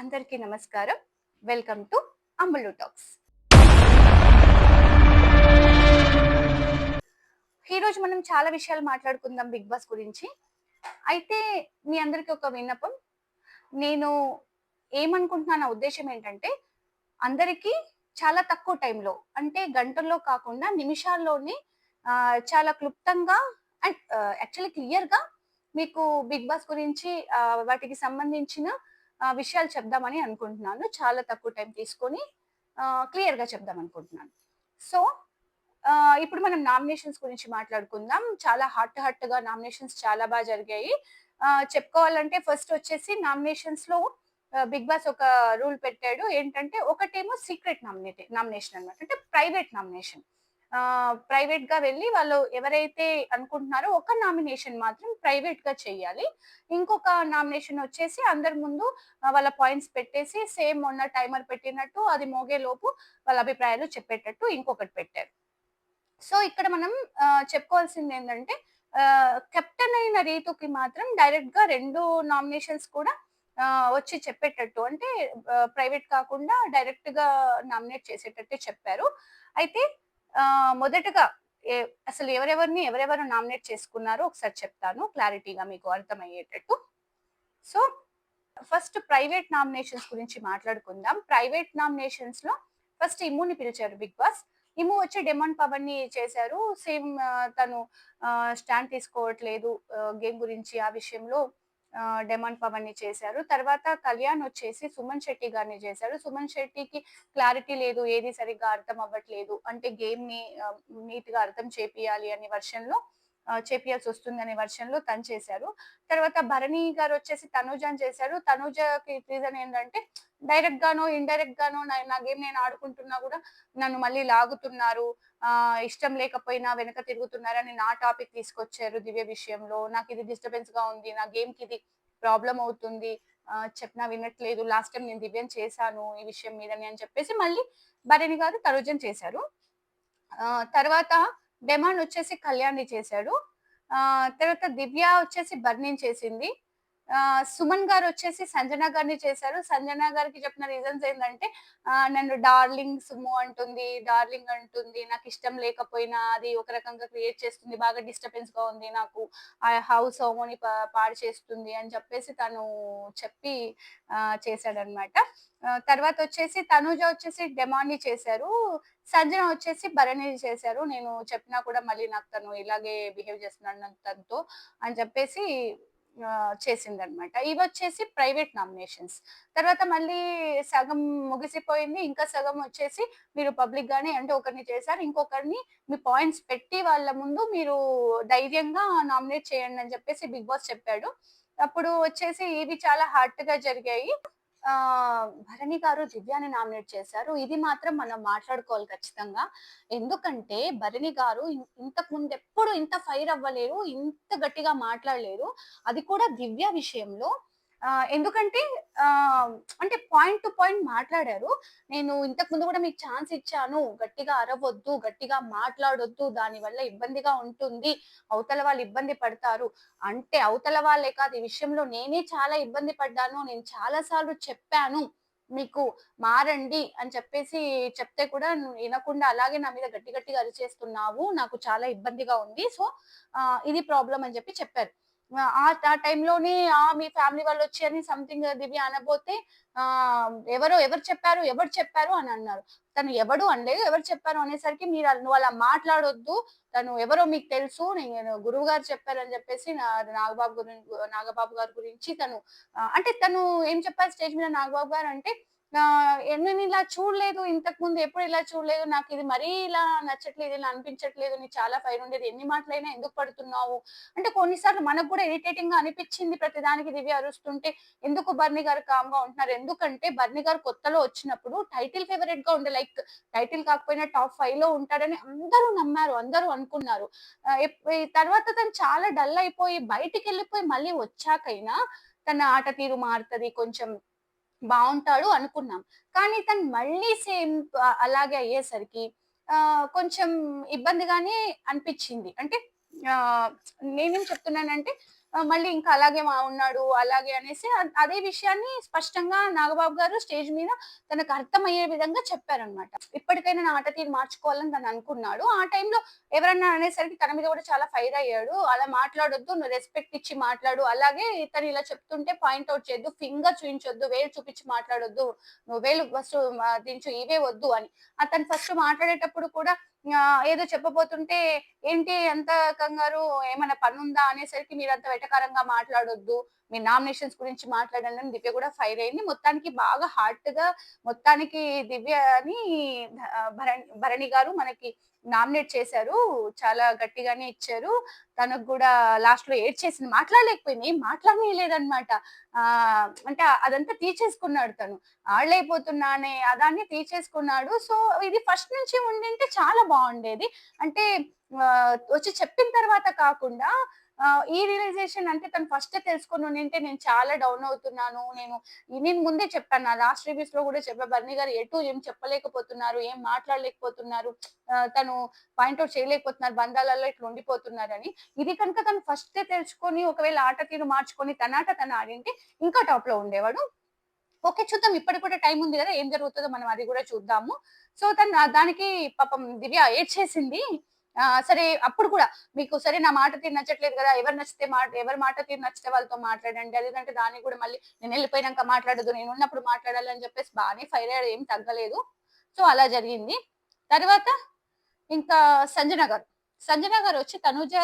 అందరికీ నమస్కారం. Welcome to అంబులు టాక్స్. ఈరోజు మనం చాలా విషయాలు మాట్లాడుకుందాం బిగ్ బాస్ గురించి. అయితే మీ అందరికీ ఒక విన్నపం. నేను ఏమనుకుంటున్నా నా ఉద్దేశం ఏంటంటే అందరికీ చాలా తక్కువ టైంలో అంటే గంటల్లో కాకుండా నిమిషాల్లోనే చాలా క్లుప్తంగా అండ్ యాక్చువల్లీ క్లియర్గా మీకు బిగ్ బాస్ గురించి వాటికి సంబంధించిన విషయాలు చెప్దామని అనుకుంటున్నాను. చాలా తక్కువ టైం తీసుకొని క్లియర్గా చెప్దాం అనుకుంటున్నాను. సో ఇప్పుడు మనం నామినేషన్స్ గురించి మాట్లాడుకుందాం. చాలా హార్ట్ హాట్గా నామినేషన్స్ చాలా బాగా జరిగాయి. చెప్పుకోవాలంటే ఫస్ట్ వచ్చేసి నామినేషన్స్లో బిగ్ బాస్ ఒక రూల్ పెట్టాడు. ఏంటంటే ఒకటేమో సీక్రెట్ నామినేట్ నామినేషన్ అన్నమాట. అంటే ప్రైవేట్ నామినేషన్ ప్రైవేట్గా వెళ్ళి వాళ్ళు ఎవరైతే అనుకుంటున్నారో ఒక నామినేషన్ మాత్రం ప్రైవేట్గా చేయాలి. ఇంకొక నామినేషన్ వచ్చేసి అందరి ముందు వాళ్ళ పాయింట్స్ పెట్టేసి సేమ్ మొన్న టైమర్ పెట్టినట్టు అది మోగే లోపు వాళ్ళ అభిప్రాయాలు చెప్పేటట్టు ఇంకొకటి పెట్టారు. సో ఇక్కడ మనం చెప్పుకోవాల్సింది ఏంటంటే కెప్టెన్ అయిన రీతుకి మాత్రం డైరెక్ట్గా రెండు నామినేషన్స్ కూడా వచ్చి చెప్పేటట్టు అంటే ప్రైవేట్ కాకుండా డైరెక్ట్గా నామినేట్ చేసేటట్టు చెప్పారు. అయితే మొదటగా ఏ- అసలు ఎవరెవరిని ఎవరెవరు నామినేట్ చేసుకున్నారో ఒకసారి చెప్తాను క్లారిటీగా మీకు అర్థమయ్యేటట్టు. సో ఫస్ట్ ప్రైవేట్ నామినేషన్స్ గురించి మాట్లాడుకుందాం. ప్రైవేట్ నామినేషన్స్లో ఫస్ట్ ఇమ్ముని పిలిచారు బిగ్ బాస్. ఇము వచ్చి డెమాండ్ పవర్ని చేశారు. సేమ్ తను స్టాండ్ తీసుకోవట్లేదు గేమ్ గురించి ఆ విషయంలో డెమాండ్ పవన్ని చేశారు. తర్వాత కళ్యాణ్ వచ్చేసి సుమన్ శెట్టి గారిని చేశారు. సుమన్ శెట్టికి క్లారిటీ లేదు ఏది సరిగ్గా అర్థం అవ్వట్లేదు అంటే గేమ్ని నీట్గా అర్థం చేపియాలి అనే వర్షన్లో చేపియాల్సి వస్తుంది అనే వర్షన్లో తను చేశారు. తర్వాత భరణి గారు వచ్చేసి తనూజాన్ చేశారు. తనూజకి రీజన్ ఏంటంటే డైరెక్ట్ గానో ఇండైరెక్ట్ గానో నా నా గేమ్ నేను ఆడుకుంటున్నా కూడా నన్ను మళ్ళీ లాగుతున్నారు. ఇష్టం లేకపోయినా వెనక తిరుగుతున్నారని నా టాపిక్ తీసుకొచ్చారు దివ్య విషయంలో. నాకు ఇది డిస్టర్బెన్స్గా ఉంది నా గేమ్కి ఇది ప్రాబ్లం అవుతుంది చెప్పినా వినట్లేదు లాస్ట్ టైం నేను దివ్యం చేశాను ఈ విషయం మీదని అని చెప్పేసి మళ్ళీ భరణి గారు తరుజన్ చేశారు. తర్వాత డెమాండ్ వచ్చేసి కళ్యాణ్ని చేశాడు. ఆ తర్వాత దివ్య వచ్చేసి బర్నిన్ చేసింది. సుమన్ గారు వచ్చేసి సంజన గారిని చేశారు. సంజన గారికి చెప్పిన రీజన్స్ ఏంటంటే నన్ను డార్లింగ్ సుమో అంటుంది డార్లింగ్ అంటుంది నాకు ఇష్టం లేకపోయినా అది ఒక రకంగా క్రియేట్ చేస్తుంది బాగా డిస్టర్బెన్స్గా ఉంది నాకు. ఆ హౌస్ హోమోని పాడు చేస్తుంది అని చెప్పేసి తను చెప్పి చేశాడనమాట తర్వాత వచ్చేసి తనుజ వచ్చేసి డెమాని చేశారు. సంజన వచ్చేసి భరణి చేశారు. నేను చెప్పినా కూడా మళ్ళీ నాకు తను ఇలాగే బిహేవ్ చేస్తున్నాను తనతో అని చెప్పేసి చేసింది అనమాట ఇవి వచ్చేసి ప్రైవేట్ నామినేషన్స్. తర్వాత మళ్ళీ సగం ముగిసిపోయింది ఇంకా సగం వచ్చేసి మీరు పబ్లిక్ గానే అంటే ఒకరిని చేశారు ఇంకొకరిని మీ పాయింట్స్ పెట్టి వాళ్ళ ముందు మీరు ధైర్యంగా నామినేట్ చేయండి అని చెప్పేసి బిగ్ బాస్ చెప్పాడు. అప్పుడు వచ్చేసి ఇవి చాలా హార్ట్గా జరిగాయి. భరణి గారు దివ్యాని నామినేట్ చేశారు. ఇది మాత్రం మనం మాట్లాడుకోవాలి ఖచ్చితంగా. ఎందుకంటే భరణి గారు ఇంతకు ముందు ఎప్పుడు ఇంత ఫైర్ అవ్వలేరు ఇంత గట్టిగా మాట్లాడలేరు. అది కూడా దివ్య విషయంలో ఎందుకంటే అంటే పాయింట్ టు పాయింట్ మాట్లాడారు. నేను ఇంతకు ముందు కూడా మీకు ఛాన్స్ ఇచ్చాను. గట్టిగా అరవద్దు గట్టిగా మాట్లాడొద్దు దాని వల్ల ఇబ్బందిగా ఉంటుంది. అవతల వాళ్ళు ఇబ్బంది పడతారు. అంటే అవతల వాళ్ళే కాదు ఈ విషయంలో నేనే చాలా ఇబ్బంది పడ్డాను. నేను చాలా సార్లు చెప్పాను మీకు మారండి అని చెప్పేసి చెప్తే కూడా వినకుండా అలాగే నా మీద గట్టి గట్టిగా అరిచేస్తున్నావు. నాకు చాలా ఇబ్బందిగా ఉంది. సో ఇది ప్రాబ్లం అని చెప్పి చెప్పారు. ఆ ఆ టైంలోనే ఆ మీ ఫ్యామిలీ వాళ్ళు వచ్చి అని సంథింగ్ దివ్య అనబోతే ఆ ఎవరో ఎవరు చెప్పారు ఎవరు చెప్పారు అని అన్నారు. తను ఎవడు అనలేదు ఎవరు చెప్పారు అనేసరికి మీరు నువ్వు అలా మాట్లాడొద్దు. తను ఎవరో మీకు తెలుసు నేను గురువు గారు చెప్పారని చెప్పేసి నా నాగబాబు గురించి నాగబాబు గారి గురించి తను అంటే తను ఏం చెప్పారు? స్టేజ్ మీద నాగబాబు గారు అంటే నా నేను ఇలా చూడలేదు? ఇంతకు ముందు ఎప్పుడు ఇలా చూడలేదు? నాకు ఇది మరీ ఇలా నచ్చట్లేదు ఇలా అనిపించట్లేదు నీ చాలా ఫైర్ ఉండేది. ఎన్ని మాటలైనా ఎందుకు పడుతున్నావు? అంటే కొన్నిసార్లు మనకు కూడా ఇరిటేటింగ్గా అనిపించింది ప్రతిదానికి దివ్య అరుస్తుంటే ఎందుకు బర్ని గారు కామ్గా ఉంటున్నారు? ఎందుకంటే బర్ని గారు కొత్తలో వచ్చినప్పుడు టైటిల్ ఫేవరెట్గా ఉండే లైక్ టైటిల్ కాకపోయినా టాప్ ఫైవ్లో ఉంటాడని అందరూ నమ్మారు అందరూ అనుకున్నారు. ఈ తర్వాత తను చాలా డల్ అయిపోయి బయటికి వెళ్ళిపోయి మళ్ళీ వచ్చాకైనా తన ఆట తీరు మారుతుంది కొంచెం బాగుంటాడు అనుకున్నాం. కానీ తను మళ్ళీ సేమ్ అలాగే అయ్యేసరికి కొంచెం ఇబ్బందిగానే అనిపించింది. అంటే నేనేం చెప్తున్నానంటే మళ్ళీ ఇంకా అలాగే మా ఉన్నాడు అలాగే అనేసి అదే విషయాన్ని స్పష్టంగా నాగబాబు గారు స్టేజ్ మీద తనకు అర్థమయ్యే విధంగా చెప్పారనమాట ఇప్పటికైనా నా ఆట తీరు మార్చుకోవాలని తను అనుకున్నాడు. ఆ టైంలో ఎవరన్నా అనేసరికి తన మీద కూడా చాలా ఫైర్ అయ్యాడు. అలా మాట్లాడొద్దు నువ్వు రెస్పెక్ట్ ఇచ్చి మాట్లాడు. అలాగే ఇతను ఇలా చెప్తుంటే పాయింట్ అవుట్ చేయొద్దు ఫింగర్ చూపించొద్దు వేలు చూపించి మాట్లాడొద్దు. నువ్వు వేలు ఫస్ట్ దించు ఇవే వద్దు అని. అతను ఫస్ట్ మాట్లాడేటప్పుడు కూడా ఏదో చెప్పబోతుంటే ఏంటి ఎంత కంగారు? ఏమైనా పని ఉందా అనేసరికి మీరు అంత వెటకారంగా మాట్లాడొద్దు. మీ నామినేషన్స్ గురించి మాట్లాడండి అని దివ్య కూడా ఫైర్ అయింది. మొత్తానికి బాగా హార్ట్గా మొత్తానికి దివ్య అని భరణి భరణి గారు మనకి నామినేట్ చేశారు. చాలా గట్టిగానే ఇచ్చారు. తనకు కూడా లాస్ట్లో ఏడ్చేసింది. మాట్లాడలేకపోయింది. ఏం మాట్లాడలేదన్నమాట ఆ అంటే అదంతా తీర్చేసుకున్నాడు తను. ఆడలేకపోతున్నా అనే అదాన్ని తీర్చేసుకున్నాడు. సో ఇది ఫస్ట్ నుంచి ఉండింటే చాలా బాగుండేది. అంటే వచ్చి చెప్పిన తర్వాత కాకుండా ఈ రియలైజేషన్ అంటే తను ఫస్ట్ తెలుసుకొని ఉంటే నేను చాలా డౌన్ అవుతున్నాను. నేను నేను ముందే చెప్పాను నా లాస్ట్ రివ్యూస్లో కూడా చెప్పా బర్ని గారు ఎటు ఏం చెప్పలేకపోతున్నారు ఏం మాట్లాడలేకపోతున్నారు తను పాయింట్అవుట్ చేయలేకపోతున్నారు బంధాలలో ఇట్లా ఉండిపోతున్నారని ఇది కనుక తను ఫస్ట్ తెలుసుకొని ఒకవేళ ఆట తీరు మార్చుకొని తన తను ఆడింటే ఇంకా టాప్లో ఉండేవాడు. ఓకే చూద్దాం. ఇప్పటికి కూడా టైం ఉంది కదా ఏం జరుగుతుందో మనం అది కూడా చూద్దాము. సో తను దానికి పాపం దివ్య ఏడ్ చేసింది సరే అప్పుడు కూడా మీకు సరే నా మాట తీరు నచ్చట్లేదు కదా ఎవరు నచ్చితే మాట ఎవరి మాట తీరు నచ్చితే వాళ్ళతో మాట్లాడండి. అదేంటంటే దాన్ని కూడా మళ్ళీ నేను వెళ్ళిపోయినాక మాట్లాడదు నేను ఉన్నప్పుడు మాట్లాడాలని చెప్పేసి బాగానే ఫైర్ అయ్యాడు ఏం తగ్గలేదు. సో అలా జరిగింది. తర్వాత ఇంకా సంజన గారు సంజన గారు వచ్చి తనుజ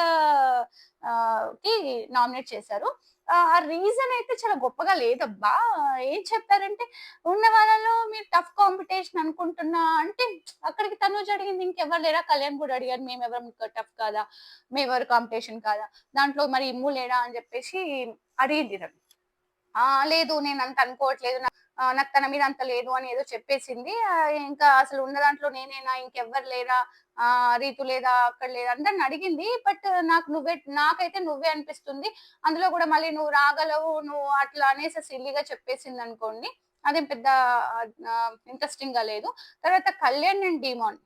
కి నామినేట్ చేశారు. ఆ రీజన్ అయితే చాలా గొప్పగా లేదబ్బా. ఏం చెప్పారంటే ఉన్న వాళ్ళలో మీరు టఫ్ కాంపిటీషన్ అనుకుంటున్నా అంటే అక్కడికి తను అడిగింది ఇంకెవరు లేరా? కళ్యాణ్ కూడా అడిగారు మేము ఎవరు టఫ్ కాదా? మేము కాంపిటీషన్ కాదా? దాంట్లో మరి ఇమ్ము లేడా అని చెప్పేసి అడిగింది తను. ఆ లేదు నేను అంత అనుకోవట్లేదు. నాకు తన మీద అంత లేదు అని ఏదో చెప్పేసింది. ఇంకా అసలు ఉన్న దాంట్లో నేనేనా? ఇంకెవ్వరు లేరా? ఆ రీతు లేదా? అక్కడ లేదా? అందరిని అడిగింది. బట్ నాకు నువ్వే నాకైతే నువ్వే అనిపిస్తుంది. అందులో కూడా మళ్ళీ నువ్వు రాగలవు నువ్వు అట్లా అనేసి సిల్లిగా చెప్పేసింది అనుకోండి. అదేం పెద్ద ఇంట్రెస్టింగ్గా లేదు. తర్వాత కళ్యాణ్ అండ్ డిమాన్.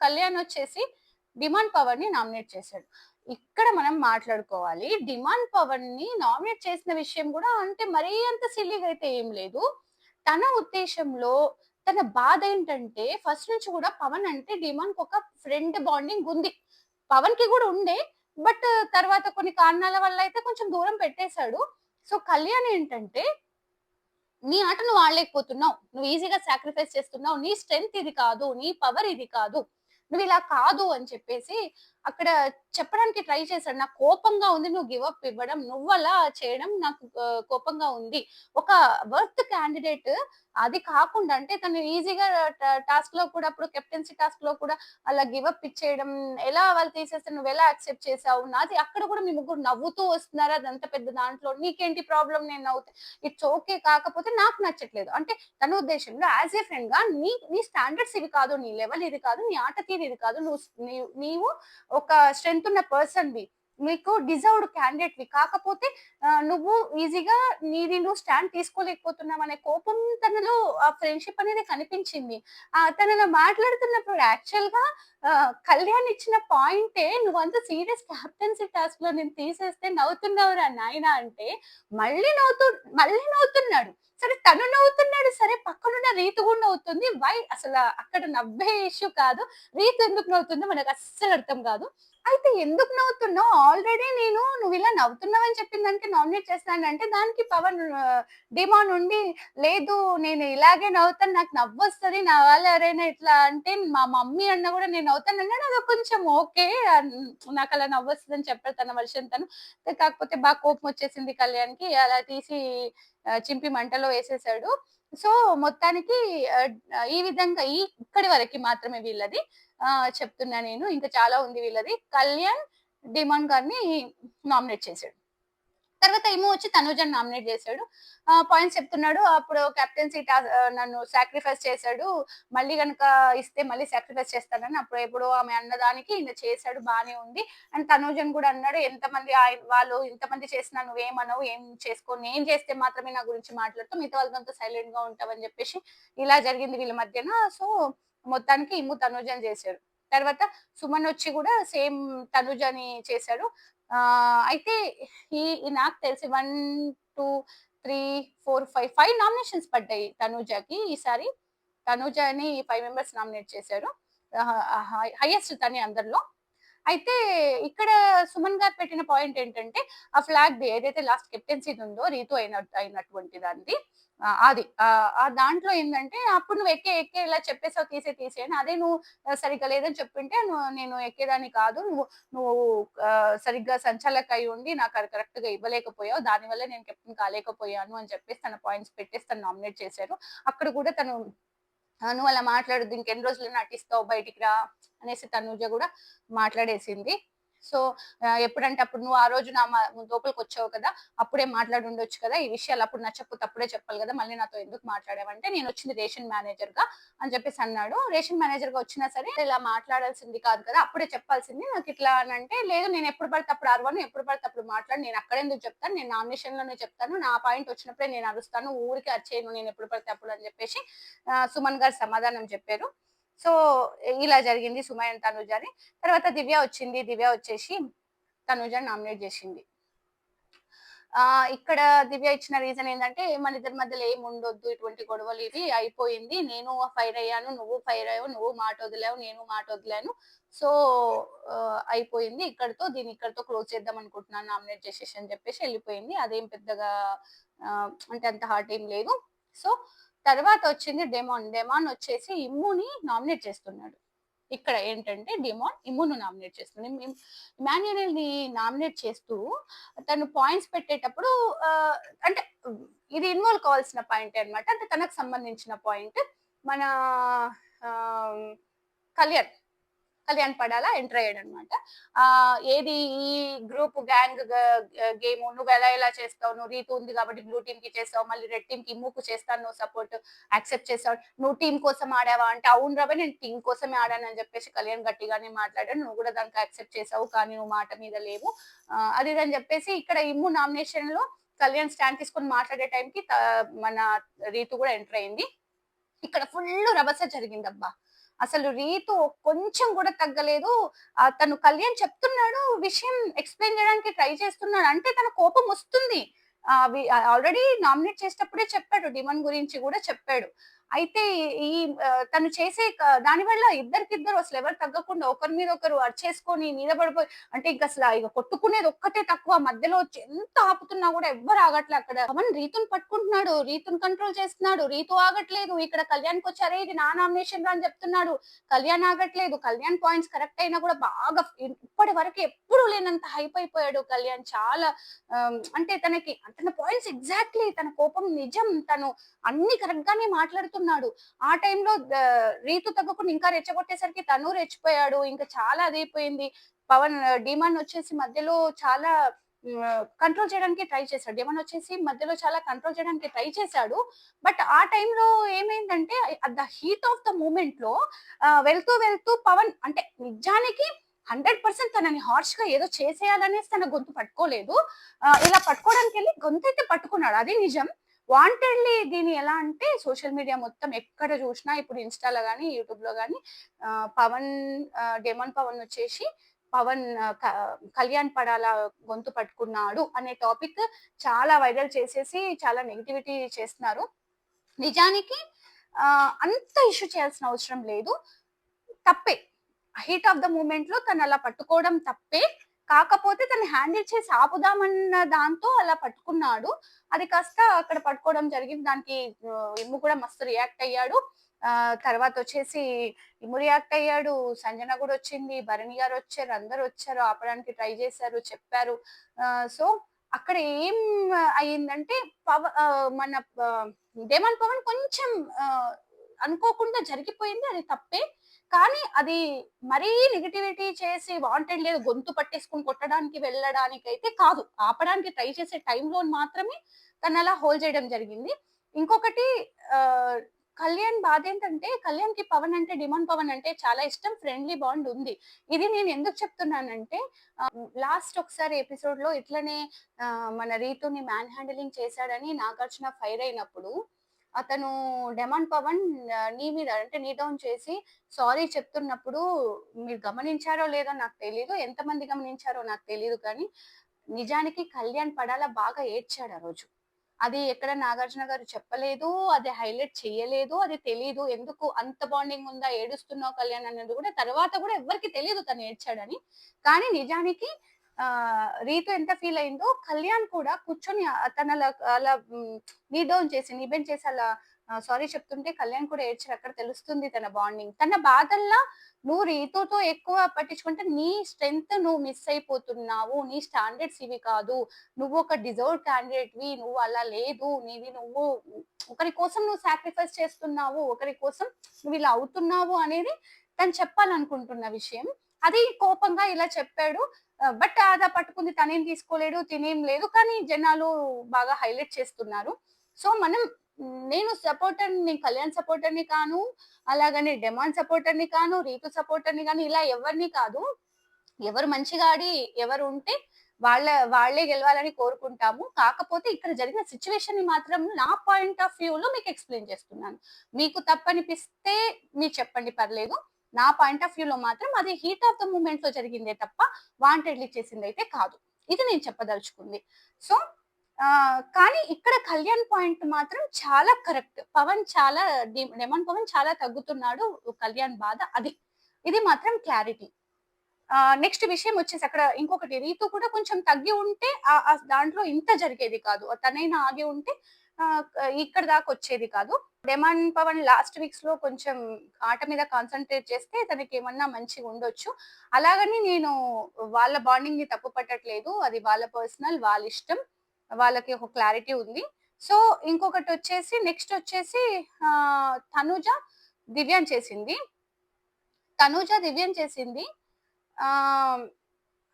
కళ్యాణ్ వచ్చేసి డిమాండ్ పవర్ని నామినేట్ చేశాడు. ఇక్కడ మనం మాట్లాడుకోవాలి. డిమాండ్ పవర్ని నామినేట్ చేసిన విషయం కూడా అంటే మరీ అంత సిల్లీగా అయితే ఏం లేదు. తన ఉద్దేశంలో తన బాధ ఏంటంటే ఫస్ట్ నుంచి కూడా పవన్ అంటే డిమాండ్ ఒక ఫ్రెండ్ బాండింగ్ ఉంది. పవన్కి కూడా ఉండే బట్ తర్వాత కొన్ని కారణాల వల్ల అయితే కొంచెం దూరం పెట్టేశాడు. సో కళ్యాణ్ ఏంటంటే నీ ఆట నువ్వు ఆడలేకపోతున్నావు. నువ్వు ఈజీగా సాక్రిఫైస్ చేస్తున్నావు. నీ స్ట్రెంగ్త్ ఇది కాదు నీ పవర్ ఇది కాదు. నువ్వు ఇలా కాదు అని చెప్పేసి అక్కడ చెప్పడానికి ట్రై చేశాడు. నాకు కోపంగా ఉంది నువ్వు గివప్ ఇవ్వడం నువ్వు అలా చేయడం నాకు కోపంగా ఉంది. ఒక వర్త్ క్యాండిడేట్ అది కాకుండా అంటే తను ఈజీగా టాస్క్లో కూడా అప్పుడు కెప్టెన్సీ టాస్క్లో కూడా అలా గివప్ ఇచ్చేయడం ఎలా వాళ్ళు తీసేస్తే నువ్వు ఎలా యాక్సెప్ట్ చేసావు నాది అక్కడ కూడా మీ ముగ్గురు నవ్వుతూ వస్తున్నారు. అదంత పెద్ద దాంట్లో నీకేంటి ప్రాబ్లం నేను నవ్వుతా. ఇట్స్ ఓకే కాకపోతే నాకు నచ్చట్లేదు. అంటే తన ఉద్దేశంలో యాజ్ ఏ ఫ్రెండ్గా నీ నీ స్టాండర్డ్స్ ఇవి కాదు నీ లెవెల్ ఇది కాదు నీ ఆట తీరు ఇది కాదు. నువ్వు నీవు ఒక స్ట్రెంగ్త్ ఉన్న పర్సన్ మీకు డిజర్వ్డ్ క్యాండిడేట్ కాకపోతే నువ్వు ఈజీగా నీది నువ్వు స్టాండ్ తీసుకోలేకపోతున్నావు అనే కోపం తనలో ఆ ఫ్రెండ్షిప్ అనేది కనిపించింది. ఆ తనలో మాట్లాడుతున్నప్పుడు యాక్చువల్గా కళ్యాణ్ ఇచ్చిన పాయింటే నువ్వంత సీరియస్ క్యాప్టెన్సీ టాస్క్లో నేను తీసేస్తే నవ్వుతున్నావురా నాయన అంటే మళ్ళీ నవ్వుతూ మళ్ళీ నవ్వుతున్నాడు. సరే తను నవ్వుతున్నాడు సరే పక్కనున్న రీతు కూడా నవ్వుతుంది. వై అసలు అక్కడ నవ్వే ఇష్యూ కాదు. రీతు ఎందుకు నవ్వుతుందో మనకు అస్సలు అర్థం కాదు. అయితే ఎందుకు నవ్వుతున్నావు ఆల్రెడీ నేను నువ్వు ఇలా నవ్వుతున్నావని చెప్పిన దానికి నామినేట్ చేస్తానంటే దానికి పవన్ డిమాండ్ ఉండి లేదు నేను ఇలాగే నవ్వుతాను నాకు నవ్వు వస్తుంది నా వాళ్ళు ఎవరైనా ఇట్లా అంటే మా మమ్మీ అన్న కూడా నేను నవ్వుతాను అన్నాడు. అది కొంచెం ఓకే నాకు అలా నవ్వు వస్తుంది అని చెప్పాడు తన వర్షన్ తను. కాకపోతే బాగా కోపం వచ్చేసింది కళ్యాణ్కి. అలా తీసి చింపి మంటలో వేసేసాడు. సో మొత్తానికి ఈ విధంగా ఈ ఇక్కడి వరకు మాత్రమే వీళ్ళది. చెప్తున్నా నేను. ఇంకా చాలా ఉంది వీళ్ళది. కళ్యాణ్ డిమాండ్ గారిని నామినేట్ చేశాడు. తర్వాత ఏమో వచ్చి తనుజన్ నామినేట్ చేశాడు. పాయింట్స్ చెప్తున్నాడు. అప్పుడు కెప్టెన్సీ నన్ను సాక్రిఫైస్ చేశాడు. మళ్ళీ కనుక ఇస్తే మళ్ళీ సాక్రిఫైస్ చేస్తానని అప్పుడు ఎప్పుడో ఆమె అన్నదానికి ఈయన చేశాడు బాగానే ఉంది. అండ్ తనుజన్ కూడా అన్నాడు ఎంతమంది ఆయన వాళ్ళు ఇంతమంది చేసినా నువ్వేమనవు ఏం చేసుకో నేను చేస్తే మాత్రమే నా గురించి మాట్లాడుతూ మిగతా వాళ్ళంతా సైలెంట్గా ఉంటావని చెప్పేసి ఇలా జరిగింది వీళ్ళ మధ్యన. సో మొత్తానికి ఇమ్ము తనుజని చేశాడు తర్వాత సుమన్ వచ్చి కూడా సేమ్ తనుజని చేశాడు అయితే ఈ నాకు తెలిసి one two three four five five nominations పడ్డాయి తనుజకి ఈసారి. తనూజాని ఫైవ్ మెంబర్స్ నామినేట్ చేశారు. హైయెస్ట్ తని అందరిలో. అయితే ఇక్కడ సుమన్ గారు పెట్టిన పాయింట్ ఏంటంటే ఆ ఫ్లాగ్ ఏదైతే లాస్ట్ కెప్టెన్సీ ఉందో రీతు అయిన అయినటువంటి దాన్ని అది. ఆ, దాంట్లో ఏంటంటే అప్పుడు నువ్వు ఎక్కే ఎక్కే ఇలా చెప్పేసావు తీసే తీసే అని. అదే నువ్వు సరిగ్గా లేదని చెప్పింటే నేను ఎక్కేదాన్ని కాదు. నువ్వు నువ్వు సరిగ్గా సంచాలక అయి ఉండి నాకు అది కరెక్ట్గా ఇవ్వలేకపోయావు దానివల్ల నేను కెప్టెన్ కాలేకపోయాను అని చెప్పేసి తన పాయింట్స్ పెట్టేసి తను నామినేట్ చేశారు. అక్కడ కూడా తను నువ్వు అలా మాట్లాడద్దు ఇంకెన్ని రోజులు నటిస్తావు బయటికి రా అనేసి తనుజ కూడా మాట్లాడేసింది. సో ఎప్పుడంటే అప్పుడు నువ్వు ఆ రోజు నా లోపలికి వచ్చావు కదా అప్పుడే మాట్లాడి ఉండొచ్చు కదా ఈ విషయాలు అప్పుడు నచ్చకపోతే అప్పుడే చెప్పాలి కదా మళ్ళీ నాతో ఎందుకు మాట్లాడావంటే నేను వచ్చింది రేషన్ మేనేజర్గా అని చెప్పేసి అన్నాడు. రేషన్ మేనేజర్గా వచ్చినా సరే ఇలా మాట్లాడాల్సింది కాదు కదా అప్పుడే చెప్పాల్సింది నాకు ఇట్లా అని అంటే లేదు నేను ఎప్పుడు పడితే అప్పుడు అరవను ఎప్పుడు పడితే అప్పుడు మాట్లాడు నేను అక్కడ ఎందుకు చెప్తాను నేను నామినేషన్లోనే చెప్తాను నా పాయింట్ వచ్చినప్పుడే నేను అరుస్తాను ఊరికి అరిచేయను నేను ఎప్పుడు పడితే అప్పుడు అని చెప్పేసి సుమన్ గారు సమాధానం చెప్పారు. సో ఇలా జరిగింది సుమయ్య తనుజ అని. తర్వాత దివ్య వచ్చింది. దివ్య వచ్చేసి తనుజ నామినేట్ చేసింది. ఆ ఇక్కడ దివ్య ఇచ్చిన రీజన్ ఏంటంటే మన ఇద్దరి మధ్యలో ఏం ఉండొద్దు. ఇటువంటి గొడవలు ఇవి అయిపోయింది. నేను ఫైర్ అయ్యాను. నువ్వు ఫైర్ అయ్యావు. నువ్వు మాట వదిలావు. నేను మాట వదిలాను. సో అయిపోయింది. ఇక్కడతో దీన్ని ఇక్కడతో క్లోజ్ చేద్దాం అనుకుంటున్నాను. నామినేట్ చేసేసి అని చెప్పేసి వెళ్ళిపోయింది. అదేం పెద్దగా అంటే అంత హార్ట్ ఏం లేదు. సో తర్వాత వచ్చింది డెమాన్ డెమాన్ వచ్చేసి ఇమ్ముని నామినేట్ చేస్తున్నాడు. ఇక్కడ ఏంటంటే డిమాన్ ఇమ్మును నామినేట్ చేస్తుంది. ఇమాన్యుయల్ని నామినేట్ చేస్తూ తను పాయింట్స్ పెట్టేటప్పుడు అంటే ఇది ఇన్వాల్వ్ కావాల్సిన పాయింట్ అన్నమాట. అంటే తనకు సంబంధించిన పాయింట్ మన కళ్యాణ్. కళ్యాణ్ పడాలా ఎంటర్ అయ్యాడు అనమాట ఆ ఏది ఈ గ్రూప్ గ్యాంగ్ గేమ్ నువ్వు ఎలా ఎలా చేస్తావు? నువ్వు రీతు ఉంది కాబట్టి బ్లూ టీమ్కి చేస్తావు మళ్ళీ రెడ్ టీమ్కి ఇమ్ముకు చేస్తాను నువ్వు సపోర్ట్ యాక్సెప్ట్ చేస్తావు. నువ్వు టీం కోసం ఆడావా అంటే అవును రాబే నేను టీం కోసమే ఆడానని చెప్పేసి కళ్యాణ్ గట్టిగానే మాట్లాడాడు. నువ్వు కూడా దానికి యాక్సెప్ట్ చేసావు కానీ నువ్వు మాట మీద లేవు. అది ఇది అని చెప్పేసి ఇక్కడ ఇమ్ము నామినేషన్లో కళ్యాణ్ స్టాండ్ తీసుకొని మాట్లాడే టైంకి మన రీతు కూడా ఎంటర్ అయింది. ఇక్కడ ఫుల్ రభస జరిగిందబ్బా. అసలు రీతు కొంచెం కూడా తగ్గలేదు. ఆ, తను కళ్యాణ్ చెప్తున్నాడు విషయం ఎక్స్ప్లెయిన్ చేయడానికి ట్రై చేస్తున్నాడు. అంటే తన కోపం వస్తుంది. ఆల్రెడీ నామినేట్ చేసేటప్పుడే చెప్పాడు డిమాండ్ గురించి కూడా చెప్పాడు. అయితే ఈ తను చేసే క- దానివల్ల ఇద్దరికిద్దరు అసలు ఎవరు తగ్గకుండా ఒకరి మీద ఒకరు అరిచేసుకొని మీద పడిపోయి అంటే ఇంకా అసలు ఇక కొట్టుకునేది ఒక్కటే తక్కువ. మధ్యలో వచ్చి ఎంత ఆపుతున్నా కూడా ఎవ్వరు ఆగట్లే అక్కడ. పవన్ రీతుని పట్టుకుంటున్నాడు రీతుని కంట్రోల్ చేస్తున్నాడు. రీతు ఆగట్లేదు. ఇక్కడ కళ్యాణ్కి వచ్చారే ఇది నా నామినేషన్ రా అని చెప్తున్నాడు. కళ్యాణ్ ఆగట్లేదు. కళ్యాణ్ పాయింట్స్ కరెక్ట్ అయినా కూడా బాగా ఇప్పటి వరకు ఎప్పుడు లేనంత హైప్ అయిపోయాడు కళ్యాణ్. చాలా అంటే తనకి తన పాయింట్స్ ఎగ్జాక్ట్లీ తన కోపం నిజం. తను అన్ని కరెక్ట్ గానే మాట్లాడుతూ మాట్లాడుతున్నాడు ఆ టైంలో రీతు తగ్గకుండా ఇంకా రెచ్చగొట్టేసరికి తను రెచ్చిపోయాడు. ఇంకా చాలా అదైపోయింది. పవన్ డిమాండ్ వచ్చేసి మధ్యలో చాలా కంట్రోల్ చేయడానికి ట్రై చేశాడు. డిమాండ్ వచ్చేసి మధ్యలో చాలా కంట్రోల్ చేయడానికి ట్రై చేశాడు. బట్ ఆ టైంలో ఏమైందంటే ద హీట్ ఆఫ్ ద మూమెంట్లో వెళ్తూ వెళ్తూ పవన్ అంటే నిజానికి హండ్రెడ్ పర్సెంట్ తనని హార్ష్గా ఏదో చేసేయాలనేసి తన గొంతు పట్టుకోలేదు. ఇలా పట్టుకోవడానికి వెళ్ళి గొంతు అయితే పట్టుకున్నాడు. అది నిజం. వాంటెడ్లీ దీని ఎలా అంటే సోషల్ మీడియా మొత్తం ఎక్కడ చూసినా ఇప్పుడు ఇన్స్టాలో కానీ యూట్యూబ్లో కానీ పవన్ డెమన్ పవన్ వచ్చేసి పవన్ క- కళ్యాణ్ పడాల గొంతు పట్టుకున్నాడు అనే టాపిక్ చాలా వైరల్ చేసేసి చాలా నెగిటివిటీ చేస్తున్నారు. నిజానికి అంత ఇష్యూ చేయాల్సిన అవసరం లేదు. తప్పే. హీట్ ఆఫ్ ద మూమెంట్లో తను అలా పట్టుకోవడం తప్పే. కాకపోతే తను హ్యాండిల్ చేసి ఆపుదామన్న దాంతో అలా పట్టుకున్నాడు. అది కాస్త అక్కడ పట్టుకోవడం జరిగింది. దానికి ఇమ్ము కూడా మస్తు రియాక్ట్ అయ్యాడు. తర్వాత వచ్చేసి ఇమ్ము రియాక్ట్ అయ్యాడు. సంజన కూడా వచ్చింది. భరణి గారు వచ్చారు. అందరు వచ్చారు. ఆపడానికి ట్రై చేశారు. చెప్పారు. సో అక్కడ ఏం అయ్యిందంటే పవ మన డేమన్ పవన్ కొంచెం అనుకోకుండా జరిగిపోయింది. అది తప్పే. కానీ అది మరీ నెగిటివిటీ చేసి వాంటెడ్ లేదు గొంతు పట్టేసుకుని కొట్టడానికి వెళ్ళడానికి అయితే కాదు. ఆపడానికి ట్రై చేసే టైంలో మాత్రమే తను అలా హోల్డ్ చేయడం జరిగింది. ఇంకొకటి కళ్యాణ్ బాధ ఏంటంటే కళ్యాణ్కి పవన్ అంటే డిమాండ్ పవన్ అంటే చాలా ఇష్టం ఫ్రెండ్లీ బాండ్ ఉంది. ఇది నేను ఎందుకు చెప్తున్నానంటే లాస్ట్ ఒకసారి ఎపిసోడ్లో ఇట్లనే మన రీతుని మ్యాన్ హ్యాండిలింగ్ చేశాడని నాగార్జున ఫైర్ అయినప్పుడు అతను డెమాన్ పవన్ నీ మీద అంటే నీ డౌన్ చేసి సారీ చెప్తున్నప్పుడు మీరు గమనించారో లేదో నాకు తెలియదు ఎంతమంది గమనించారో నాకు తెలియదు కానీ నిజానికి కళ్యాణ్ పడాల బాగా ఏడ్చాడు ఆ రోజు. అది ఎక్కడ నాగార్జున గారు చెప్పలేదు అది హైలైట్ చేయలేదు అది తెలియదు ఎందుకు అంత బాండింగ్ ఉందా ఏడుస్తున్నావు కళ్యాణ్ అనేది కూడా తర్వాత కూడా ఎవరికి తెలియదు తను ఏడ్చాడని. కానీ నిజానికి రీతు ఎంత ఫీల్ అయిందో కళ్యాణ్ కూడా కూర్చొని తన అలా అలా నీ డౌన్ చేసి నిబెండ్ చేసి అలా సారీ చెప్తుంటే కళ్యాణ్ కూడా ఏడ్చారు. అక్కడ తెలుస్తుంది తన బాండింగ్ తన బాధల్లా నువ్వు రీతుతో ఎక్కువ పట్టించుకుంటే నీ స్ట్రెంగ్త్ నువ్వు మిస్ అయిపోతున్నావు. నీ స్టాండర్డ్స్ ఇవి కాదు. నువ్వు ఒక డిజర్వ్ క్యాండిడేట్ వి నువ్వు అలా లేదు. నీవి నువ్వు ఒకరి కోసం నువ్వు సాక్రిఫైస్ చేస్తున్నావు. ఒకరి కోసం నువ్వు ఇలా అవుతున్నావు అనేది తను చెప్పాలనుకుంటున్న విషయం. అది కోపంగా ఇలా చెప్పాడు. బట్ అదా పట్టుకుంది తనేం తీసుకోలేడు తినేం లేదు కానీ జనాలు బాగా హైలైట్ చేస్తున్నారు. సో మనం నేను సపోర్టర్ నేను కళ్యాణ్ సపోర్టర్ని కాను అలాగని డెమాన్ సపోర్టర్ని కాను రీతు సపోర్టర్ని కాను ఇలా ఎవరిని కాదు. ఎవరు మంచిగా ఆడి ఎవరు ఉంటే వాళ్ళ వాళ్ళే గెలవాలని కోరుకుంటాము. కాకపోతే ఇక్కడ జరిగిన సిచ్యువేషన్ని మాత్రం నా పాయింట్ ఆఫ్ వ్యూ లో మీకు ఎక్స్ప్లెయిన్ చేస్తున్నాను. మీకు తప్పనిపిస్తే మీరు చెప్పండి పర్లేదు. నా పాయింట్ ఆఫ్ వ్యూలో మాత్రం అది హీట్ ఆఫ్ ద మూమెంట్లో జరిగిందే తప్ప వాంటెడ్లీ చేసింది అయితే కాదు. ఇది నేను చెప్పదలుచుకుంది. సో కానీ ఇక్కడ కళ్యాణ్ పాయింట్ మాత్రం చాలా కరెక్ట్ పవన్ చాలా డి- డెమన్ పవన్ చాలా తగ్గుతున్నాడు కళ్యాణ్ బాధ అది. ఇది మాత్రం క్లారిటీ నెక్స్ట్ విషయం వచ్చేసి అక్కడ ఇంకొకటి రీతు కూడా కొంచెం తగ్గి ఉంటే దాంట్లో ఇంత జరిగేది కాదు. తనైనా ఆగి ఉంటే ఇక్కడ దాకా వచ్చేది కాదు. డెమాన్ పవన్ లాస్ట్ వీక్స్లో కొంచెం ఆట మీద కాన్సన్ట్రేట్ చేస్తే తనకి ఏమన్నా మంచిగా ఉండొచ్చు. అలాగని నేను వాళ్ళ బాండింగ్ని తప్పు పట్టట్లేదు. అది వాళ్ళ పర్సనల్ వాళ్ళ ఇష్టం. వాళ్ళకి ఒక క్లారిటీ ఉంది. సో ఇంకొకటి వచ్చేసి నెక్స్ట్ వచ్చేసి తనుజ దివ్యం చేసింది. తనుజ దివ్యం చేసింది. ఆ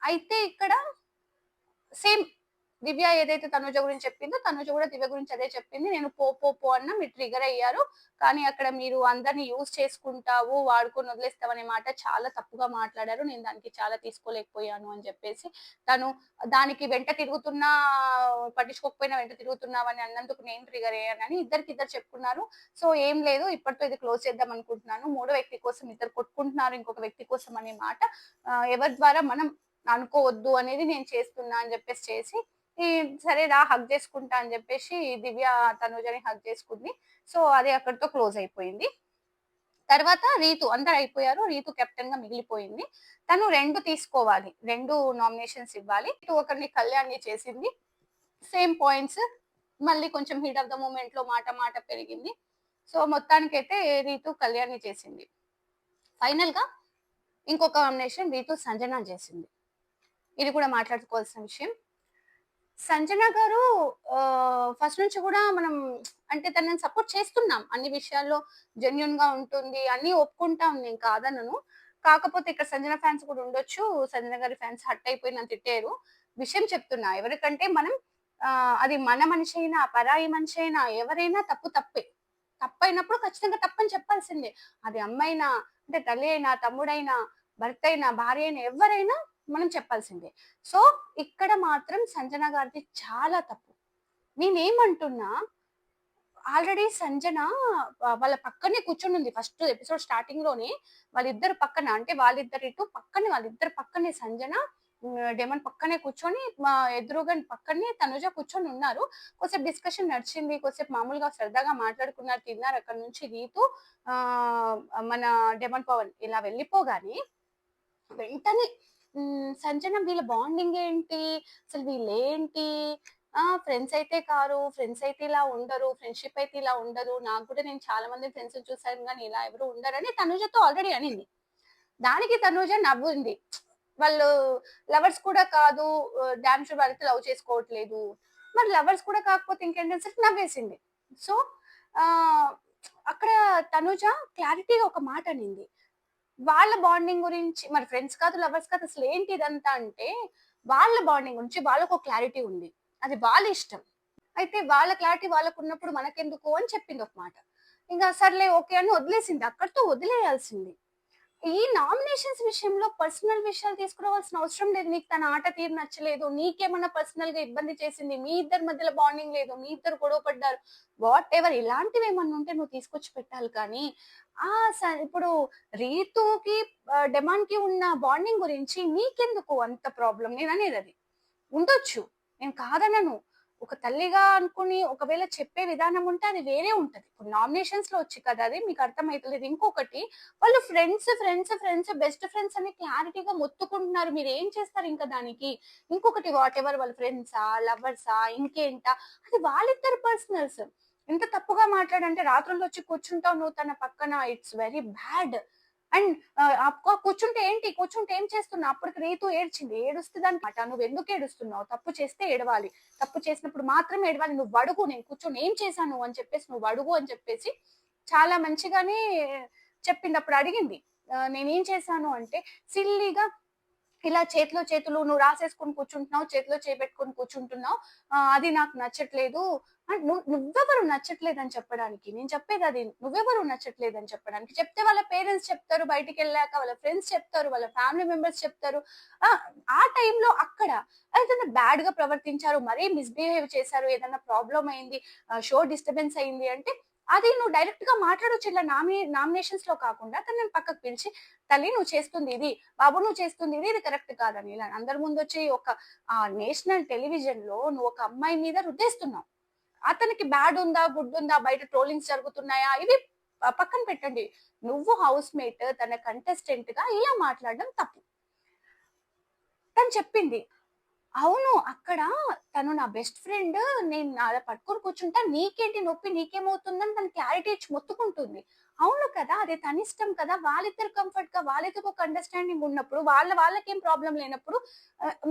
అయితే ఇక్కడ సేమ్ దివ్య ఏదైతే తనుజ గురించి చెప్పిందో తనుజ కూడా దివ్య గురించి అదే చెప్పింది. నేను పో పో పో అన్న మీరు ట్రిగర్ అయ్యారు. కానీ అక్కడ మీరు అందరిని యూజ్ చేసుకుంటావు వాడుకొని వదిలేస్తావు అనే మాట చాలా తప్పుగా మాట్లాడారు. నేను దానికి చాలా తీసుకోలేకపోయాను అని చెప్పేసి తను దానికి వెంట తిరుగుతున్నా పట్టించుకోకపోయినా వెంట తిరుగుతున్నావని అన్నందుకు నేను ట్రిగర్ అయ్యానని ఇద్దరికి ఇద్దరు చెప్పుకున్నారు. సో ఏం లేదు ఇప్పటితో ఇది క్లోజ్ చేద్దాం అనుకుంటున్నాను. మూడో వ్యక్తి కోసం ఇద్దరు కొట్టుకుంటున్నారు ఇంకొక వ్యక్తి కోసం అనే మాట ఎవరి ద్వారా మనం అనుకోవద్దు అనేది నేను చేస్తున్నా అని చెప్పేసి చేసి ఈ సరే రా హక్ చేసుకుంటా అని చెప్పేసి దివ్య తనుజని హక్ చేసుకుంది. సో అది అక్కడితో క్లోజ్ అయిపోయింది. తర్వాత రీతు అందరు అయిపోయారు. రీతు కెప్టెన్గా మిగిలిపోయింది. తను రెండు తీసుకోవాలి. రెండు నామినేషన్స్ ఇవ్వాలి. ఒకరిని కళ్యాణ్ని చేసింది. సేమ్ పాయింట్స్ మళ్ళీ కొంచెం హీట్ ఆఫ్ ద మూమెంట్లో మాట మాట పెరిగింది. సో మొత్తానికైతే రీతు కళ్యాణ్ని చేసింది. ఫైనల్గా ఇంకొక నామినేషన్ రీతు సంజన చేసింది. ఇది కూడా మాట్లాడుకోవాల్సిన విషయం. సంజన గారు ఫస్ట్ నుంచి కూడా మనం అంటే తనని సపోర్ట్ చేస్తున్నాం. అన్ని విషయాల్లో జెన్యున్గా ఉంటుంది అన్ని ఒప్పుకుంటాం నేను కాదనను. కాకపోతే ఇక్కడ సంజన ఫ్యాన్స్ కూడా ఉండొచ్చు. సంజన గారి ఫ్యాన్స్ హట్ అయిపోయి నన్ను తిట్టారు. విషయం చెప్తున్నా ఎవరికంటే మనం అది మన మనిషి అయినా పరాయి మనిషి అయినా ఎవరైనా తప్పు తప్పే. తప్పైనప్పుడు ఖచ్చితంగా తప్పని చెప్పాల్సిందే. అది అమ్మైనా అంటే తల్లి అయినా తమ్ముడైనా భర్త అయినా భార్య అయినా ఎవరైనా మనం చెప్పాల్సిందే. సో ఇక్కడ మాత్రం సంజన గారిది చాలా తప్పు. నేనేమంటున్నా ఆల్రెడీ సంజన వాళ్ళ పక్కనే కూర్చొని ఉంది. ఫస్ట్ ఎపిసోడ్ స్టార్టింగ్లోనే వాళ్ళిద్దరు పక్కన అంటే వాళ్ళిద్దరు ఇటు పక్కనే వాళ్ళిద్దరు పక్కనే సంజన డెమన్ పక్కనే కూర్చొని మా ఎదురుగా పక్కనే తనుజ కూర్చొని ఉన్నారు. కొద్దిసేపు డిస్కషన్ నడిచింది కొద్దిసేపు మామూలుగా సరదాగా మాట్లాడుకున్నారు తిన్నారు అక్కడ నుంచి రీతు ఆ మన డెమన్ పవన్ ఇలా వెళ్ళిపోగానే వెంటనే సంజన వీళ్ళ బాండింగ్ ఏంటి? అసలు వీళ్ళేంటి? ఆ ఫ్రెండ్స్ అయితే కారు ఫ్రెండ్స్ అయితే ఇలా ఉండరు ఫ్రెండ్షిప్ అయితే ఇలా ఉండరు. నాకు కూడా నేను చాలా మంది ఫ్రెండ్స్ చూసాను కానీ ఇలా ఎవరు ఉండరని తనుజతో ఆల్రెడీ అనింది. దానికి తనుజ నవ్వుంది. వాళ్ళు లవర్స్ కూడా కాదు డాన్స్ వాళ్ళతో లవ్ చేసుకోవట్లేదు. మరి లవర్స్ కూడా కాకపోతే ఇంకేంటంటే సరే నవ్వేసింది. సో ఆ అక్కడ తనుజ క్లారిటీగా ఒక మాట అనింది. వాళ్ళ బాండింగ్ గురించి మరి ఫ్రెండ్స్ కాదు లవర్స్ కాదు అసలు ఏంటి ఇదంతా అంటే వాళ్ళ బాండింగ్ గురించి వాళ్ళకు క్లారిటీ ఉంది. అది వాళ్ళ ఇష్టం. అయితే వాళ్ళ క్లారిటీ వాళ్ళకు ఉన్నప్పుడు మనకెందుకు అని చెప్పింది ఒక మాట. ఇంకా సర్లే ఓకే అని వదిలేసింది. అక్కడితో వదిలేయాల్సింది. ఈ నామినేషన్స్ విషయంలో పర్సనల్ విషయాలు తీసుకురావాల్సిన అవసరం లేదు. నీకు తన ఆట తీరు నచ్చలేదు నీకేమన్నా పర్సనల్గా ఇబ్బంది చేసింది మీ ఇద్దరి మధ్యలో బాండింగ్ లేదు మీ ఇద్దరు గొడవ పడ్డారు వాట్ ఎవర్ ఇలాంటివి ఏమన్నా ఉంటే నువ్వు తీసుకొచ్చి పెట్టాలి కానీ ఆ ఇప్పుడు రీతుకి డిమాండ్కి ఉన్న బాండింగ్ గురించి నీకెందుకు అంత ప్రాబ్లం? నేను అనేది అది. ఉండొచ్చు. నేను కాదనను. ఒక తల్లిగా అనుకుని ఒకవేళ చెప్పే విధానం ఉంటే అది వేరే ఉంటది. ఇప్పుడు నామినేషన్స్లో వచ్చి కదా అది మీకు అర్థమైతలేదు. ఇంకొకటి వాళ్ళు friends friends friends best friends అని క్లారిటీగా మొత్తుకుంటున్నారు. మీరు ఏం చేస్తారు ఇంకా దానికి? ఇంకొకటి వాట్ ఎవర్ వాళ్ళ ఫ్రెండ్సా లవర్సా ఇంకేంటా? అది వాళ్ళిద్దరు పర్సనల్స్. ఎంత తప్పుగా మాట్లాడంటే రాత్రుల్లో వచ్చి కూర్చుంటావు నువ్వు తన పక్కన ఇట్స్ వెరీ బ్యాడ్ అండ్ కూర్చుంటే ఏంటి? కూర్చుంటే ఏం చేస్తున్నావు? అప్పటికి రీతు ఏడ్చింది. ఏడుస్తుంది అనమాట నువ్వు ఎందుకు ఏడుస్తున్నావు? తప్పు చేస్తే ఏడవాలి. తప్పు చేసినప్పుడు మాత్రమే ఏడవాలి. నువ్వు అడుగు నేను కూర్చొని ఏం చేశాను అని చెప్పేసి నువ్వు అడుగు అని చెప్పేసి చాలా మంచిగానే చెప్పింది. అప్పుడు అడిగింది. నేనేం చేశాను అంటే సిల్లీగా ఇలా చేతిలో చేతులు నువ్వు రాసేసుకొని కూర్చుంటున్నావు చేతిలో చేపెట్టుకొని కూర్చుంటున్నావు అది నాకు నచ్చట్లేదు. నువ్వెవరు నచ్చట్లేదు అని చెప్పడానికి? నేను చెప్పేది అది నువ్వెవరు నచ్చట్లేదు అని చెప్పడానికి? చెప్తే వాళ్ళ పేరెంట్స్ చెప్తారు బయటికి వెళ్ళాక వాళ్ళ ఫ్రెండ్స్ చెప్తారు వాళ్ళ ఫ్యామిలీ మెంబర్స్ చెప్తారు. ఆ, ఆ టైంలో అక్కడ ఏదైనా బ్యాడ్గా ప్రవర్తించారు మరీ మిస్బిహేవ్ చేశారు ఏదైనా ప్రాబ్లం అయింది షో డిస్టర్బెన్స్ అయింది అంటే అది నువ్వు డైరెక్ట్గా మాట్లాడొచ్చు ఇలా నామి నామినేషన్స్లో కాకుండా తనని పక్కకు పిలిచి తల్లి నువ్వు చేస్తుంది ఇది బాబు నువ్వు చేస్తుంది ఇది ఇది కరెక్ట్ కాదని. ఇలా అందరి ముందు వచ్చి ఒక నేషనల్ టెలివిజన్లో నువ్వు ఒక అమ్మాయి మీద రుద్దేస్తున్నావు. అతనికి బ్యాడ్ ఉందా గుడ్ ఉందా బయట ట్రోలింగ్స్ జరుగుతున్నాయా ఇవి పక్కన పెట్టండి. నువ్వు హౌస్ మేట్ తన కంటెస్టెంట్గా ఇలా మాట్లాడడం తప్పు. తను చెప్పింది అవును అక్కడ తను నా బెస్ట్ ఫ్రెండ్ నేను అలా పట్టుకొని కూర్చుంటా నీకేంటి నొప్పి నీకేమవుతుందని తన క్లారిటీ ఇచ్చి మొత్తుకుంటుంది. అవును కదా అది తన ఇష్టం కదా. వాళ్ళిద్దరు కంఫర్ట్గా వాళ్ళిద్దరు ఒక అండర్స్టాండింగ్ ఉన్నప్పుడు వాళ్ళ వాళ్ళకేం ప్రాబ్లం లేనప్పుడు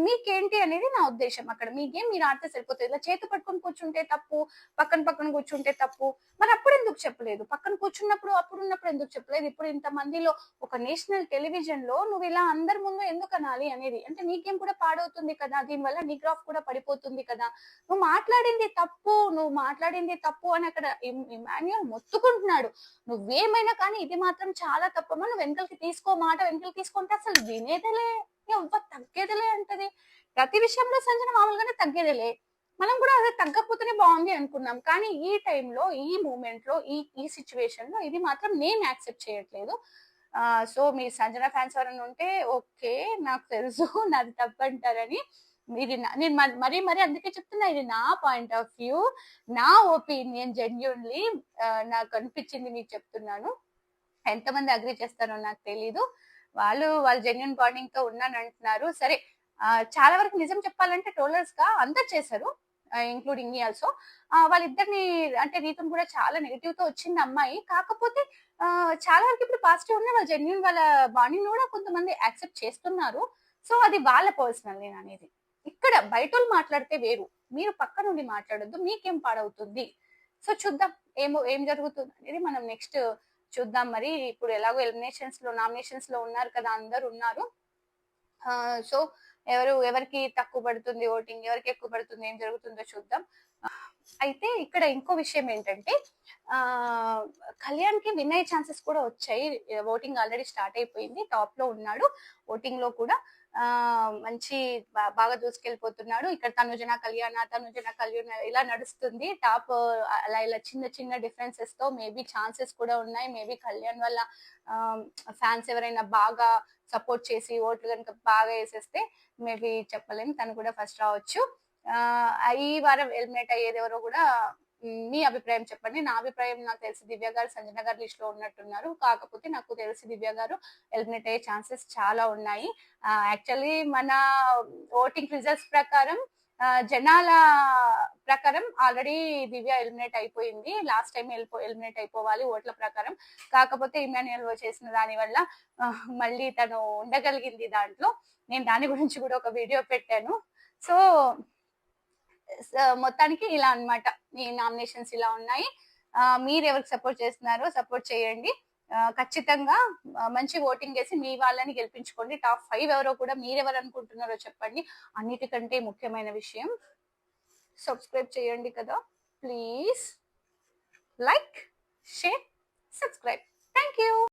మీకేంటి అనేది నా ఉద్దేశం అక్కడ. మీకేం మీరు ఆడితే సరిపోతుంది. ఇలా చేతి పట్టుకొని కూర్చుంటే తప్పు పక్కన పక్కన కూర్చుంటే తప్పు. మరి అప్పుడు ఎందుకు చెప్పలేదు? పక్కన కూర్చున్నప్పుడు అప్పుడు ఉన్నప్పుడు ఎందుకు చెప్పలేదు? ఇప్పుడు ఇంత మందిలో ఒక నేషనల్ టెలివిజన్లో నువ్వు ఇలా అందరి ముందు ఎందుకు అనాలి అనేది? అంటే నీకేం కూడా పాడవుతుంది కదా. దీనివల్ల నీ గ్రాఫ్ కూడా పడిపోతుంది కదా. నువ్వు మాట్లాడింది తప్పు నువ్వు మాట్లాడింది తప్పు అని అక్కడ ఇమాన్యుయల్ మొత్తుకుంటున్నాడు. ఏమైనా కానీ ఇది మాత్రం చాలా తప్ప. మనం వెనకలకి తీసుకో మాట వెనకలకి తీసుకుంటే అసలు వినేదిలే ఎవ్వ తగ్గేదిలే అంటది. ప్రతి విషయంలో సంజన మామూలుగానే తగ్గేదిలే. మనం కూడా అదే తగ్గకపోతేనే బాగుంది అనుకున్నాం. కానీ ఈ టైంలో ఈ మూమెంట్లో ఈ ఈ సిచ్యువేషన్లో ఇది మాత్రం నేను యాక్సెప్ట్ చేయట్లేదు. సో మీ సంజన ఫ్యాన్స్ ఎవరైనా ఉంటే ఓకే నాకు తెలుసు నాది తప్పంటారని. ఇది నా- నేను మరీ మరీ అందుకే చెప్తున్నా ఇది నా పాయింట్ ఆఫ్ వ్యూ నా ఒపీనియన్ జెన్యున్లీ నాకు అనిపించింది మీకు చెప్తున్నాను. ఎంతమంది అగ్రి చేస్తారో నాకు తెలీదు. వాళ్ళు వాళ్ళ జెన్యున్ బాండింగ్తో ఉన్నాను అంటున్నారు సరే చాలా వరకు నిజం చెప్పాలంటే ట్రోలర్స్గా అందరు చేశారు ఇంక్లూడింగ్ మీ ఆల్సో వాళ్ళిద్దరిని అంటే రీతం కూడా చాలా నెగిటివ్తో వచ్చింది అమ్మాయి. కాకపోతే చాలా వరకు ఇప్పుడు పాజిటివ్ ఉన్నాయి వాళ్ళ జెన్యున్ వాళ్ళ బాండింగ్ కూడా కొంతమంది యాక్సెప్ట్ చేస్తున్నారు. సో అది వాళ్ళ పర్సనల్ నేను అనేది. ఇక్కడ బయట వాళ్ళు మాట్లాడితే వేరు. మీరు పక్క నుండి మాట్లాడొద్దు మీకేం పాడవుతుంది? సో చూద్దాం ఏమో ఏం జరుగుతుంది అనేది మనం నెక్స్ట్ చూద్దాం మరి. ఇప్పుడు ఎలాగో ఎలిమినేషన్స్లో నామినేషన్స్లో ఉన్నారు కదా అందరు ఉన్నారు. సో ఎవరు ఎవరికి తక్కువ పడుతుంది ఓటింగ్ ఎవరికి ఎక్కువ పడుతుంది ఏం జరుగుతుందో చూద్దాం. అయితే ఇక్కడ ఇంకో విషయం ఏంటంటే ఆ కళ్యాణ్కి విన్ అయ్యే ఛాన్సెస్ కూడా వచ్చాయి. ఓటింగ్ ఆల్రెడీ స్టార్ట్ అయిపోయింది టాప్లో ఉన్నాడు. ఓటింగ్లో కూడా మంచి బాగా దూసుకెళ్ళిపోతున్నాడు. ఇక్కడ తనుజన కళ్యాణ తనుజన కళ్యాణ ఇలా నడుస్తుంది. టాప్ అలా ఇలా చిన్న చిన్న డిఫరెన్సెస్తో మేబీ ఛాన్సెస్ కూడా ఉన్నాయి. మేబీ కళ్యాణ్ వల్ల ఫ్యాన్స్ ఎవరైనా బాగా సపోర్ట్ చేసి ఓట్లు కనుక బాగా వేసేస్తే మేబీ చెప్పలేము తను కూడా ఫస్ట్ రావచ్చు. ఈ వారం ఎలిమినేట్ అయ్యేది ఎవరో కూడా మీ అభిప్రాయం చెప్పండి. నా అభిప్రాయం నాకు తెలిసి దివ్య గారు సంజన గారు లిస్ట్లో ఉన్నట్టున్నారు. కాకపోతే నాకు తెలిసి దివ్య గారు ఎలిమినేట్ అయ్యే ఛాన్సెస్ చాలా ఉన్నాయి. యాక్చువల్లీ మన ఓటింగ్ రిజల్ట్స్ ప్రకారం జనాల ప్రకారం ఆల్రెడీ దివ్య ఎలిమినేట్ అయిపోయింది. లాస్ట్ టైం వెళ్ళిపో ఎలిమినేట్ అయిపోవాలి ఓట్ల ప్రకారం. కాకపోతే ఇమాన్యుయల్ చేసిన దాని వల్ల మళ్ళీ తను ఉండగలిగింది దాంట్లో. నేను దాని గురించి కూడా ఒక వీడియో పెట్టాను. సో మొత్తానికి ఇలా అన్నమాట. ఈ నామినేషన్స్ ఇలా ఉన్నాయి. మీరు ఎవరికి సపోర్ట్ చేస్తున్నారో సపోర్ట్ చేయండి. ఖచ్చితంగా మంచి ఓటింగ్ చేసి మీ వాళ్ళని గెలిపించుకోండి. టాప్ ఫైవ్ ఎవరో కూడా మీరెవరు అనుకుంటున్నారో చెప్పండి. అన్నిటికంటే ముఖ్యమైన విషయం సబ్స్క్రైబ్ చేయండి కదా. Please like share subscribe. Thank you